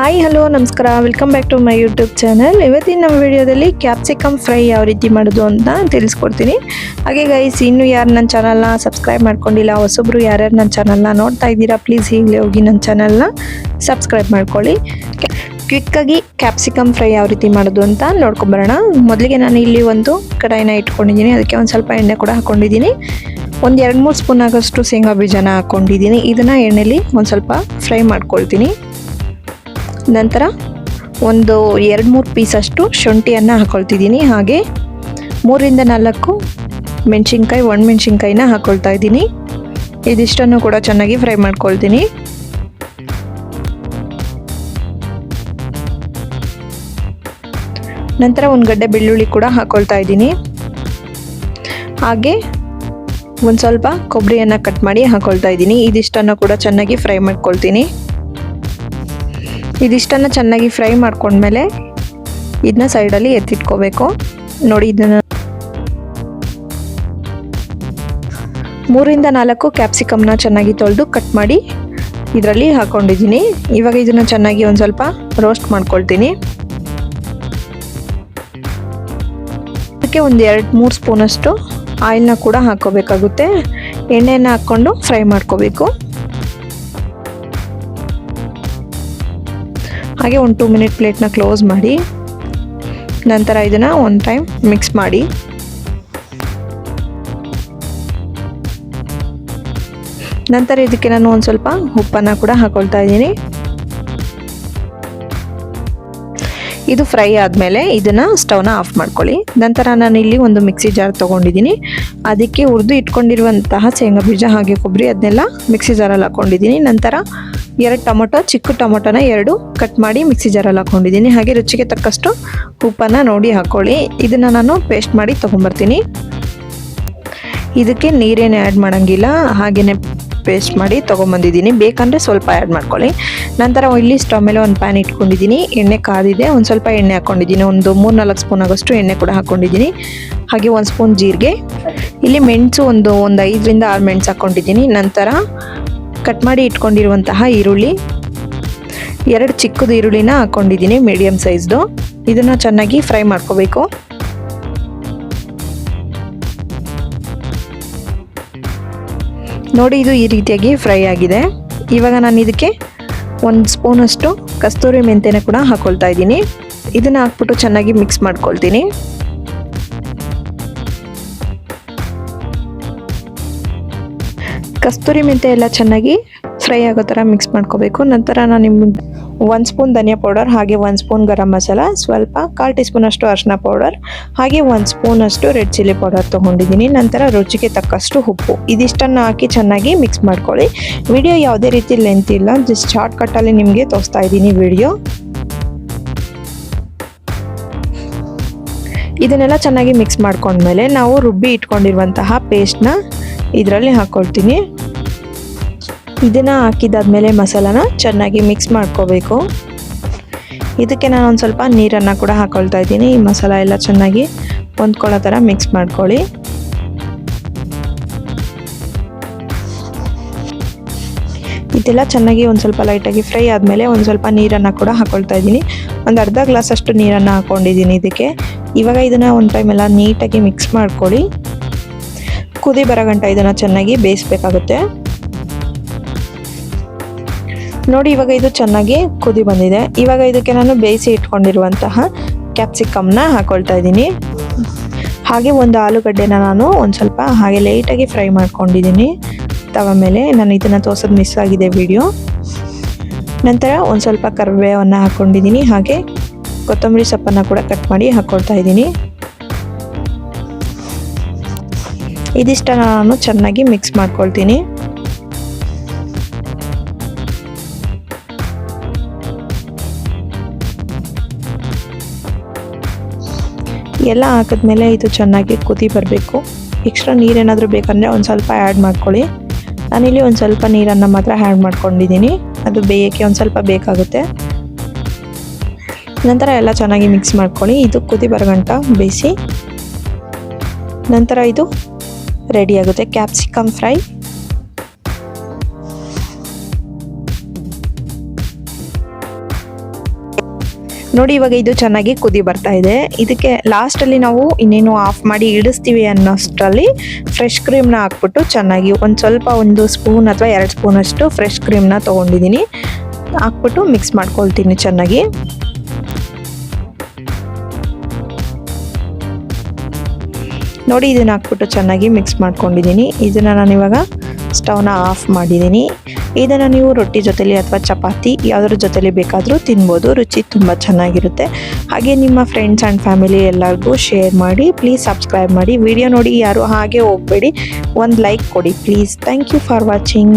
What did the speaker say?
Hi hello ನಮಸ್ಕಾರ. Welcome back to my YouTube channel ಇವತ್ತಿನ ನಮ್ಮ ವಿಡಿಯೋದಲ್ಲಿ ಕ್ಯಾಪ್ಸಿಕಮ್ ಫ್ರೈ ಯಾವ ರೀತಿ ಮಾಡೋದು ಅಂತ ತಿಳಿಸ್ಕೊಡ್ತೀನಿ. ಹಾಗೆ ಗೈಸ್ ಇನ್ನು ಯಾರು ನನ್ನ ಚಾನಲ್ನ ಸಬ್ಸ್ಕ್ರೈಬ್ ಮಾಡ್ಕೊಂಡಿಲ್ಲ, ಹೊಸೊಬ್ರು ಯಾರ್ಯಾರು ನನ್ನ ಚಾನಲ್ನ ನೋಡ್ತಾ ಇದ್ದೀರಾ ಪ್ಲೀಸ್ ಈಗಲೇ ಹೋಗಿ ನನ್ನ ಚಾನಲ್ನ ಸಬ್ಸ್ಕ್ರೈಬ್ ಮಾಡ್ಕೊಳ್ಳಿ. ಕ್ವಿಕ್ಕಾಗಿ ಕ್ಯಾಪ್ಸಿಕಮ್ ಫ್ರೈ ಯಾವ ರೀತಿ ಮಾಡೋದು ಅಂತ ನೋಡ್ಕೊಂಬರೋಣ. ಮೊದಲಿಗೆ ನಾನು ಇಲ್ಲಿ ಒಂದು ಕಡಾಯಿನ ಇಟ್ಕೊಂಡಿದ್ದೀನಿ. ಅದಕ್ಕೆ ಒಂದು ಸ್ವಲ್ಪ ಎಣ್ಣೆ ಕೂಡ ಹಾಕ್ಕೊಂಡಿದ್ದೀನಿ ಒಂದು ಎರಡು ಮೂರು ಸ್ಪೂನ್ ಆಗೋಷ್ಟು ಶೇಂಗಾ ಬೀಜನ ಹಾಕ್ಕೊಂಡಿದ್ದೀನಿ ಇದನ್ನು ಎಣ್ಣೆಲಿ ಒಂದು ಸ್ವಲ್ಪ ಫ್ರೈ ಮಾಡ್ಕೊಳ್ತೀನಿ. ನಂತರ ಒಂದು ಎರಡು ಮೂರು ಪೀಸಷ್ಟು ಶುಂಠಿಯನ್ನು ಹಾಕ್ಕೊಳ್ತಿದ್ದೀನಿ ಹಾಗೆ ಮೂರಿಂದ ನಾಲ್ಕು ಮೆಣಸಿನ್ಕಾಯಿ ಒಣಮೆಣ್ಸಿನ್ಕಾಯಿನ ಹಾಕ್ಕೊಳ್ತಾ ಇದ್ದೀನಿ. ಇದಿಷ್ಟನ್ನು ಕೂಡ ಚೆನ್ನಾಗಿ ಫ್ರೈ ಮಾಡ್ಕೊಳ್ತೀನಿ. ನಂತರ ಒಂದು ಗಡ್ಡೆ ಬೆಳ್ಳುಳ್ಳಿ ಕೂಡ ಹಾಕ್ಕೊಳ್ತಾ ಇದ್ದೀನಿ. ಹಾಗೆ ಒಂದು ಸ್ವಲ್ಪ ಕೊಬ್ಬರಿಯನ್ನು ಕಟ್ ಮಾಡಿ ಹಾಕ್ಕೊಳ್ತಾ ಇದ್ದೀನಿ. ಇದಿಷ್ಟನ್ನು ಕೂಡ ಚೆನ್ನಾಗಿ ಫ್ರೈ ಮಾಡ್ಕೊಳ್ತೀನಿ. ಇದಿಷ್ಟನ್ನು ಚೆನ್ನಾಗಿ ಫ್ರೈ ಮಾಡ್ಕೊಂಡ್ಮೇಲೆ ಇದನ್ನ ಸೈಡಲ್ಲಿ ಎತ್ತಿಟ್ಕೋಬೇಕು. ನೋಡಿ ಇದನ್ನು ಮೂರಿಂದ ನಾಲ್ಕು ಕ್ಯಾಪ್ಸಿಕಮ್ನ ಚೆನ್ನಾಗಿ ತೊಳೆದು ಕಟ್ ಮಾಡಿ ಇದರಲ್ಲಿ ಹಾಕ್ಕೊಂಡಿದ್ದೀನಿ ಇವಾಗ ಇದನ್ನು ಚೆನ್ನಾಗಿ ಒಂದು ಸ್ವಲ್ಪ ರೋಸ್ಟ್ ಮಾಡ್ಕೊಳ್ತೀನಿ. ಅದಕ್ಕೆ ಒಂದು ಎರಡು, ಮೂರು ಸ್ಪೂನಷ್ಟು ಆಯಿಲ್ನ ಕೂಡ ಹಾಕ್ಕೋಬೇಕಾಗುತ್ತೆ. ಎಣ್ಣೆನ ಹಾಕ್ಕೊಂಡು ಫ್ರೈ ಮಾಡ್ಕೋಬೇಕು. ಹಾಗೆ ಒಂದು ಟೂ ಮಿನಿಟ್ ಪ್ಲೇಟ್ನ ಕ್ಲೋಸ್ ಮಾಡಿ, ನಂತರ ಇದನ್ನು ಒನ್ ಟೈಮ್ ಮಿಕ್ಸ್ ಮಾಡಿ. ನಂತರ ಇದಕ್ಕೆ ನಾನು ಒಂದು ಸ್ವಲ್ಪ ಉಪ್ಪನ್ನು ಕೂಡ ಹಾಕೊಳ್ತಾ ಇದ್ದೀನಿ. ಇದು ಫ್ರೈ ಆದಮೇಲೆ ಇದನ್ನು ಸ್ಟವ್ನ ಆಫ್ ಮಾಡ್ಕೊಳ್ಳಿ. ನಂತರ ನಾನು ಇಲ್ಲಿ ಒಂದು ಮಿಕ್ಸಿ ಜಾರ್ ತೊಗೊಂಡಿದ್ದೀನಿ. ಅದಕ್ಕೆ ಹುರಿದು ಇಟ್ಕೊಂಡಿರುವಂತಹ ಶೇಂಗಾ ಬೀಜ ಹಾಗೆ ಕೊಬ್ಬರಿ, ಅದನ್ನೆಲ್ಲ ಮಿಕ್ಸಿ ಜಾರಲ್ಲಿ ಹಾಕ್ಕೊಂಡಿದ್ದೀನಿ ನಂತರ ಎರಡು ಟೊಮೊಟೊ, ಚಿಕ್ಕ ಟೊಮೊಟೊನ ಎರಡು ಕಟ್ ಮಾಡಿ ಮಿಕ್ಸಿ ಜಾರಲ್ಲಿ ಹಾಕೊಂಡಿದ್ದೀನಿ. ಹಾಗೆ ರುಚಿಗೆ ತಕ್ಕಷ್ಟು ಉಪ್ಪನ್ನು ನೋಡಿ ಹಾಕ್ಕೊಳ್ಳಿ ಇದನ್ನು ನಾನು ಪೇಸ್ಟ್ ಮಾಡಿ ತೊಗೊಂಬರ್ತೀನಿ. ಇದಕ್ಕೆ ನೀರೇನು ಆ್ಯಡ್ ಮಾಡೋಂಗಿಲ್ಲ. ಹಾಗೆಯೇ ಪೇಸ್ಟ್ ಮಾಡಿ ತೊಗೊಂಬಂದಿದ್ದೀನಿ. ಬೇಕಂದರೆ ಸ್ವಲ್ಪ ಆ್ಯಡ್ ಮಾಡ್ಕೊಳ್ಳಿ. ನಂತರ ಇಲ್ಲಿ ಸ್ಟವ್ ಮೇಲೆ ಒಂದು ಪ್ಯಾನ್ ಇಟ್ಕೊಂಡಿದ್ದೀನಿ. ಎಣ್ಣೆ ಕಾದಿದೆ. ಒಂದು ಸ್ವಲ್ಪ ಎಣ್ಣೆ ಹಾಕ್ಕೊಂಡಿದ್ದೀನಿ ಒಂದು ಮೂರು ನಾಲ್ಕು ಸ್ಪೂನ್ ಆಗೋಷ್ಟು ಎಣ್ಣೆ ಕೂಡ ಹಾಕ್ಕೊಂಡಿದ್ದೀನಿ ಹಾಗೆ ಒಂದು ಸ್ಪೂನ್ ಜೀರಿಗೆ. ಇಲ್ಲಿ ಮೆಣಸು ಒಂದು ಒಂದು ಐದರಿಂದ ಆರು ಮೆಣಸು ಹಾಕ್ಕೊಂಡಿದ್ದೀನಿ ನಂತರ ಕಟ್ ಮಾಡಿ ಇಟ್ಕೊಂಡಿರುವಂತಹ ಈರುಳ್ಳಿ. ಎರಡು ಚಿಕ್ಕದು ಈರುಳ್ಳಿನ ಹಾಕ್ಕೊಂಡಿದ್ದೀನಿ ಮೀಡಿಯಮ್ ಸೈಜ್ದು ಇದನ್ನು ಚೆನ್ನಾಗಿ ಫ್ರೈ ಮಾಡ್ಕೋಬೇಕು. ನೋಡಿ, ಇದು ಈ ರೀತಿಯಾಗಿ ಫ್ರೈ ಆಗಿದೆ. ಇವಾಗ ನಾನು ಇದಕ್ಕೆ ಒಂದು ಸ್ಪೂನಷ್ಟು ಕಸ್ತೂರಿ ಮೆಂತೆನ ಕೂಡ ಹಾಕ್ಕೊಳ್ತಾ ಇದ್ದೀನಿ. ಇದನ್ನು ಹಾಕ್ಬಿಟ್ಟು ಚೆನ್ನಾಗಿ ಮಿಕ್ಸ್ ಮಾಡ್ಕೊಳ್ತೀನಿ. ಕಸ್ತೂರಿ ಮೆಂತೆ ಎಲ್ಲ ಚೆನ್ನಾಗಿ ಫ್ರೈ ಆಗೋ ಥರ ಮಿಕ್ಸ್ ಮಾಡ್ಕೋಬೇಕು. ನಂತರ ನಾನು ನಿಮ್ಮ ಒಂದು ಸ್ಪೂನ್ ಧನಿಯಾ ಪೌಡರ್, ಹಾಗೆ ಒಂದು ಸ್ಪೂನ್ ಗರಂ ಮಸಾಲ, ಸ್ವಲ್ಪ ಕಾಲು ಟೀ ಸ್ಪೂನಷ್ಟು ಅರಿಶಿನ ಪೌಡರ್, ಹಾಗೆ ಒಂದು ಸ್ಪೂನಷ್ಟು ರೆಡ್ ಚಿಲ್ಲಿ ಪೌಡರ್ ತೊಗೊಂಡಿದ್ದೀನಿ. ನಂತರ ರುಚಿಗೆ ತಕ್ಕಷ್ಟು ಉಪ್ಪು. ಇದಿಷ್ಟನ್ನು ಹಾಕಿ ಚೆನ್ನಾಗಿ ಮಿಕ್ಸ್ ಮಾಡ್ಕೊಳ್ಳಿ. ವಿಡಿಯೋ ಯಾವುದೇ ರೀತಿ ಲೆಂತ್ ಇಲ್ಲ. ಜಸ್ಟ್ ಶಾರ್ಟ್ ಕಟ್ಟಲ್ಲಿ ನಿಮಗೆ ತೋರಿಸ್ತಾ ಇದ್ದೀನಿ ವಿಡಿಯೋ. ಇದನ್ನೆಲ್ಲ ಚೆನ್ನಾಗಿ ಮಿಕ್ಸ್ ಮಾಡ್ಕೊಂಡ್ಮೇಲೆ ನಾವು ರುಬ್ಬಿ ಇಟ್ಕೊಂಡಿರುವಂತಹ ಪೇಸ್ಟ್ನ ಇದರಲ್ಲಿ ಹಾಕ್ಕೊಳ್ತೀನಿ ಇದನ್ನು ಹಾಕಿದಾದ್ಮೇಲೆ ಮಸಾಲಾನ ಚೆನ್ನಾಗಿ ಮಿಕ್ಸ್ ಮಾಡ್ಕೋಬೇಕು. ಇದಕ್ಕೆ ನಾನು ಒಂದು ಸ್ವಲ್ಪ ನೀರನ್ನು ಕೂಡ ಹಾಕ್ಕೊಳ್ತಾ ಇದ್ದೀನಿ. ಈ ಮಸಾಲ ಎಲ್ಲ ಚೆನ್ನಾಗಿ ಹೊಂದ್ಕೊಳ್ಳೋ ಥರ ಮಿಕ್ಸ್ ಮಾಡ್ಕೊಳ್ಳಿ. ಇದೆಲ್ಲ ಚೆನ್ನಾಗಿ ಒಂದು ಸ್ವಲ್ಪ ಲೈಟಾಗಿ ಫ್ರೈ ಆದಮೇಲೆ ಒಂದು ಸ್ವಲ್ಪ ನೀರನ್ನು ಕೂಡ ಹಾಕ್ಕೊಳ್ತಾ ಇದ್ದೀನಿ. ಒಂದು ಅರ್ಧ ಗ್ಲಾಸಷ್ಟು ನೀರನ್ನು ಹಾಕ್ಕೊಂಡಿದ್ದೀನಿ ಇದಕ್ಕೆ. ಇವಾಗ ಇದನ್ನು ಒಂದು ಟೈಮ್ ಎಲ್ಲ ನೀಟಾಗಿ ಮಿಕ್ಸ್ ಮಾಡ್ಕೊಳ್ಳಿ. ಕುದಿ ಬರೋ ಗಂಟ ಇದನ್ನು ಚೆನ್ನಾಗಿ ಬೇಯಿಸ್ಬೇಕಾಗುತ್ತೆ. ನೋಡಿ, ಇವಾಗ ಇದು ಚೆನ್ನಾಗಿ ಕುದಿ ಬಂದಿದೆ. ಇವಾಗ ಇದಕ್ಕೆ ನಾನು ಬೇಯಿಸಿ ಇಟ್ಕೊಂಡಿರುವಂತಹ ಕ್ಯಾಪ್ಸಿಕಮ್ನ ಹಾಕೊಳ್ತಾ ಇದ್ದೀನಿ. ಹಾಗೆ ಒಂದು ಆಲೂಗಡ್ಡೆನ ನಾನು ಒಂದು ಸ್ವಲ್ಪ ಹಾಗೆ ಲೈಟಾಗಿ ಫ್ರೈ ಮಾಡ್ಕೊಂಡಿದ್ದೀನಿ. ತವ ಮೇಲೆ ನಾನು ಇದನ್ನು ತೋರ್ಸೋದು ಮಿಸ್ ಆಗಿದೆ ವಿಡಿಯೋ ನಂತರ ಒಂದು ಸ್ವಲ್ಪ ಕರಿಬೇವನ್ನು ಹಾಕ್ಕೊಂಡಿದ್ದೀನಿ ಹಾಗೆ ಕೊತ್ತಂಬರಿ ಸೊಪ್ಪನ್ನು ಕೂಡ ಕಟ್ ಮಾಡಿ ಹಾಕ್ಕೊಳ್ತಾ ಇದ್ದೀನಿ. ಇದಿಷ್ಟನ್ನು ನಾನು ಚೆನ್ನಾಗಿ ಮಿಕ್ಸ್ ಮಾಡ್ಕೊಳ್ತೀನಿ. ಎಲ್ಲ ಹಾಕಿದ್ಮೇಲೆ ಇದು ಚೆನ್ನಾಗಿ ಕುದಿ ಬರಬೇಕು. ಎಕ್ಸ್ಟ್ರಾ ನೀರೇನಾದರೂ ಬೇಕಂದರೆ ಒಂದು ಸ್ವಲ್ಪ ಆ್ಯಡ್ ಮಾಡ್ಕೊಳ್ಳಿ. ನಾನಿಲ್ಲಿ ಒಂದು ಸ್ವಲ್ಪ ನೀರನ್ನು ಮಾತ್ರ ಆ್ಯಡ್ ಮಾಡ್ಕೊಂಡಿದ್ದೀನಿ. ಅದು ಬೇಯೋಕ್ಕೆ ಒಂದು ಸ್ವಲ್ಪ ಬೇಕಾಗುತ್ತೆ. ನಂತರ ಎಲ್ಲ ಚೆನ್ನಾಗಿ ಮಿಕ್ಸ್ ಮಾಡ್ಕೊಳ್ಳಿ. ಇದು ಕುದಿ ಬರಗಂಟ ಬೇಯಿಸಿ. ನಂತರ ಇದು ರೆಡಿ ಆಗುತ್ತೆ. Capsicum fry. ನೋಡಿ, ಇವಾಗ ಇದು ಚೆನ್ನಾಗಿ ಕುದಿ ಬರ್ತಾ ಇದೆ. ಇದಕ್ಕೆ ಲಾಸ್ಟಲ್ಲಿ ನಾವು ಇನ್ನೇನು ಆಫ್ ಮಾಡಿ ಇಡಿಸ್ತೀವಿ ಅನ್ನೋಷ್ಟರಲ್ಲಿ ಫ್ರೆಶ್ ಕ್ರೀಮ್ನ ಹಾಕ್ಬಿಟ್ಟು ಚೆನ್ನಾಗಿ ಒಂದು ಸ್ವಲ್ಪ ಒಂದು ಸ್ಪೂನ್ ಅಥವಾ ಎರಡು ಸ್ಪೂನಷ್ಟು ಫ್ರೆಶ್ ಕ್ರೀಮ್ನ ತೊಗೊಂಡಿದ್ದೀನಿ. ಹಾಕ್ಬಿಟ್ಟು ಮಿಕ್ಸ್ ಮಾಡ್ಕೊಳ್ತೀನಿ ಚೆನ್ನಾಗಿ. ನೋಡಿ, ಇದನ್ನ ಹಾಕ್ಬಿಟ್ಟು ಚೆನ್ನಾಗಿ ಮಿಕ್ಸ್ ಮಾಡ್ಕೊಂಡಿದ್ದೀನಿ. ಇದನ್ನು ನಾನು ಇವಾಗ ಸ್ಟವ್ನ ಆಫ್ ಮಾಡಿದ್ದೀನಿ. ಇದನ್ನು ನೀವು ರೊಟ್ಟಿ ಜೊತೆಲಿ ಅಥವಾ ಚಪಾತಿ ಯಾವುದ್ರ ಜೊತೆಲಿ ಬೇಕಾದರೂ ತಿನ್ಬೋದು. ರುಚಿ ತುಂಬ ಚೆನ್ನಾಗಿರುತ್ತೆ. ಹಾಗೆ ನಿಮ್ಮ ಫ್ರೆಂಡ್ಸ್ ಆ್ಯಂಡ್ ಫ್ಯಾಮಿಲಿ ಎಲ್ಲರಿಗೂ ಶೇರ್ ಮಾಡಿ ಪ್ಲೀಸ್ ಸಬ್ಸ್ಕ್ರೈಬ್ ಮಾಡಿ. ವಿಡಿಯೋ ನೋಡಿ ಯಾರು ಹಾಗೆ ಹೋಗಬೇಡಿ, ಒಂದು ಲೈಕ್ ಕೊಡಿ please thank you for watching